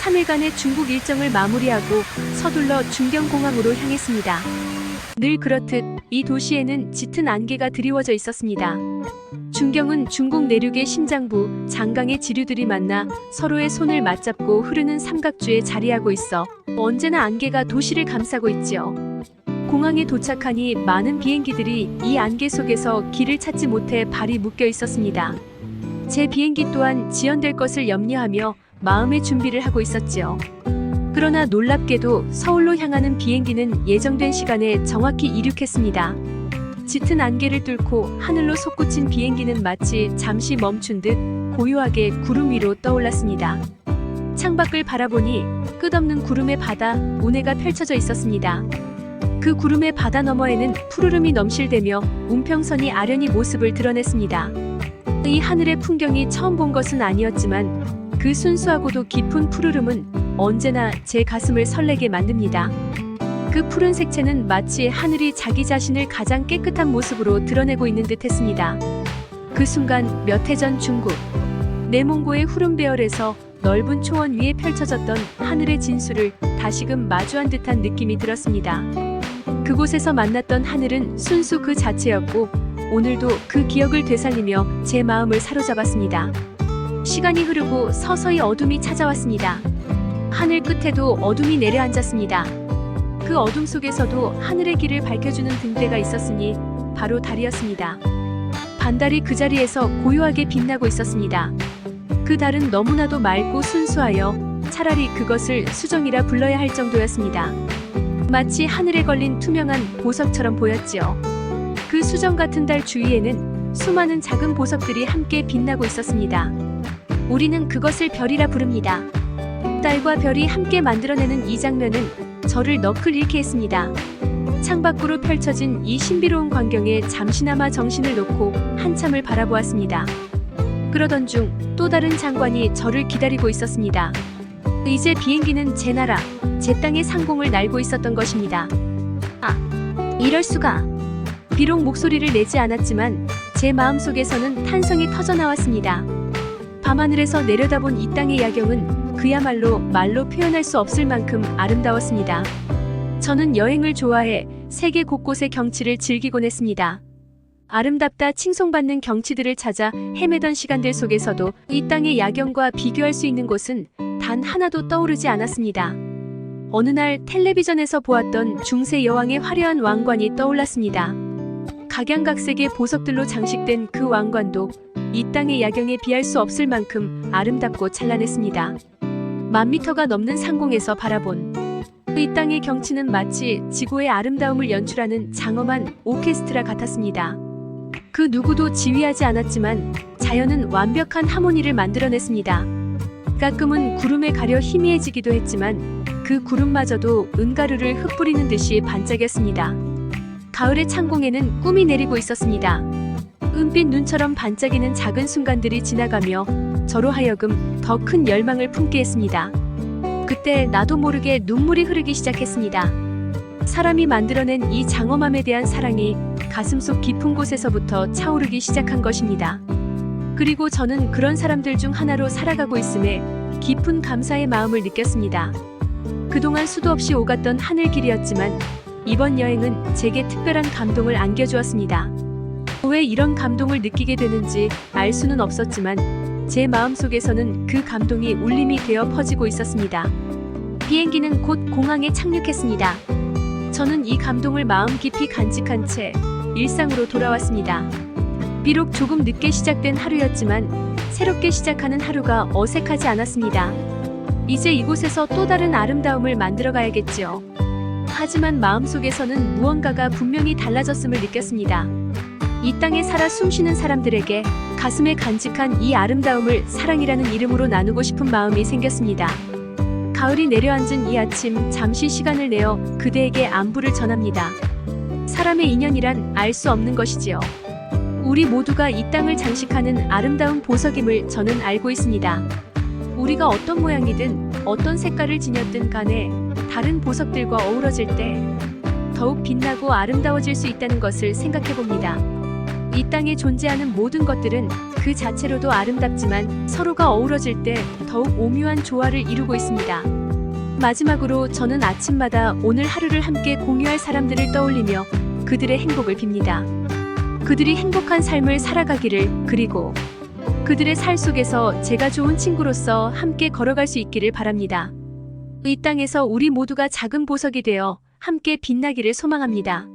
3일간의 중국 일정을 마무리하고 서둘러 중경공항으로 향했습니다. 늘 그렇듯 이 도시에는 짙은 안개가 드리워져 있었습니다. 중경은 중국 내륙의 심장부 장강의 지류들이 만나 서로의 손을 맞잡고 흐르는 삼각주에 자리하고 있어 언제나 안개가 도시를 감싸고 있지요. 공항에 도착하니 많은 비행기들이 이 안개 속에서 길을 찾지 못해 발이 묶여 있었습니다. 제 비행기 또한 지연될 것을 염려하며 마음의 준비를 하고 있었지요. 그러나 놀랍게도 서울로 향하는 비행기는 예정된 시간에 정확히 이륙했습니다. 짙은 안개를 뚫고 하늘로 솟구친 비행기는 마치 잠시 멈춘 듯 고요하게 구름 위로 떠올랐습니다. 창밖을 바라보니 끝없는 구름의 바다 운해가 펼쳐져 있었습니다. 그 구름의 바다 너머에는 푸르름이 넘실대며 운평선이 아련히 모습을 드러냈습니다. 이 하늘의 풍경이 처음 본 것은 아니었지만 그 순수하고도 깊은 푸르름은 언제나 제 가슴을 설레게 만듭니다. 그 푸른 색채는 마치 하늘이 자기 자신을 가장 깨끗한 모습으로 드러내고 있는 듯 했습니다. 그 순간 몇 해 전 중국 내몽고의 푸른 배열에서 넓은 초원 위에 펼쳐졌던 하늘의 진수를 다시금 마주한 듯한 느낌이 들었습니다. 그곳에서 만났던 하늘은 순수 그 자체였고 오늘도 그 기억을 되살리며 제 마음을 사로잡았습니다. 시간이 흐르고 서서히 어둠이 찾아왔습니다. 하늘 끝에도 어둠이 내려앉았습니다. 그 어둠 속에서도 하늘의 길을 밝혀주는 등대가 있었으니 바로 달이었습니다. 반달이 그 자리에서 고요하게 빛나고 있었습니다. 그 달은 너무나도 맑고 순수하여 차라리 그것을 수정이라 불러야 할 정도였습니다. 마치 하늘에 걸린 투명한 보석처럼 보였지요. 그 수정 같은 달 주위에는 수많은 작은 보석들이 함께 빛나고 있었습니다. 우리는 그것을 별이라 부릅니다. 달과 별이 함께 만들어내는 이 장면은 저를 너클 잃게 했습니다. 창밖으로 펼쳐진 이 신비로운 광경에 잠시나마 정신을 놓고 한참을 바라보았습니다. 그러던 중 또 다른 장관이 저를 기다리고 있었습니다. 이제 비행기는 제 나라, 제 땅의 상공을 날고 있었던 것입니다. 아, 이럴 수가. 비록 목소리를 내지 않았지만 제 마음속에서는 탄성이 터져 나왔습니다. 밤하늘에서 내려다본 이 땅의 야경은 그야말로 말로 표현할 수 없을 만큼 아름다웠습니다. 저는 여행을 좋아해 세계 곳곳의 경치를 즐기곤 했습니다. 아름답다 칭송받는 경치들을 찾아 헤매던 시간들 속에서도 이 땅의 야경과 비교할 수 있는 곳은 단 하나도 떠오르지 않았습니다. 어느 날 텔레비전에서 보았던 중세 여왕의 화려한 왕관이 떠올랐습니다. 각양각색의 보석들로 장식된 그 왕관도 이 땅의 야경에 비할 수 없을 만큼 아름답고 찬란했습니다. 만 미터가 넘는 상공에서 바라본 이 땅의 경치는 마치 지구의 아름다움을 연출하는 장엄한 오케스트라 같았습니다. 그 누구도 지휘하지 않았지만 자연은 완벽한 하모니를 만들어냈습니다. 가끔은 구름에 가려 희미해지기도 했지만 그 구름마저도 은가루를 흩뿌리는 듯이 반짝였습니다. 가을의 창공에는 꿈이 내리고 있었습니다. 은빛 눈처럼 반짝이는 작은 순간들이 지나가며 저로 하여금 더 큰 열망을 품게 했습니다. 그때 나도 모르게 눈물이 흐르기 시작했습니다. 사람이 만들어낸 이 장엄함에 대한 사랑이 가슴속 깊은 곳에서부터 차오르기 시작한 것입니다. 그리고 저는 그런 사람들 중 하나로 살아가고 있음에 깊은 감사의 마음을 느꼈습니다. 그동안 수도 없이 오갔던 하늘길이었지만 이번 여행은 제게 특별한 감동을 안겨주었습니다. 왜 이런 감동을 느끼게 되는지 알 수는 없었지만 제 마음속에서는 그 감동이 울림이 되어 퍼지고 있었습니다. 비행기는 곧 공항에 착륙했습니다. 저는 이 감동을 마음 깊이 간직한 채 일상으로 돌아왔습니다. 비록 조금 늦게 시작된 하루였지만 새롭게 시작하는 하루가 어색하지 않았습니다. 이제 이곳에서 또 다른 아름다움을 만들어 가야겠지요. 하지만 마음속에서는 무언가가 분명히 달라졌음을 느꼈습니다. 이 땅에 살아 숨쉬는 사람들에게 가슴에 간직한 이 아름다움을 사랑이라는 이름으로 나누고 싶은 마음이 생겼습니다. 가을이 내려앉은 이 아침 잠시 시간을 내어 그대에게 안부를 전합니다. 사람의 인연이란 알 수 없는 것이지요. 우리 모두가 이 땅을 장식하는 아름다운 보석임을 저는 알고 있습니다. 우리가 어떤 모양이든 어떤 색깔을 지녔든 간에 다른 보석들과 어우러질 때 더욱 빛나고 아름다워질 수 있다는 것을 생각해 봅니다. 이 땅에 존재하는 모든 것들은 그 자체로도 아름답지만 서로가 어우러질 때 더욱 오묘한 조화를 이루고 있습니다. 마지막으로 저는 아침마다 오늘 하루를 함께 공유할 사람들을 떠올리며 그들의 행복을 빕니다. 그들이 행복한 삶을 살아가기를 그리고 그들의 살 속에서 제가 좋은 친구로서 함께 걸어갈 수 있기를 바랍니다. 이 땅에서 우리 모두가 작은 보석이 되어 함께 빛나기를 소망합니다.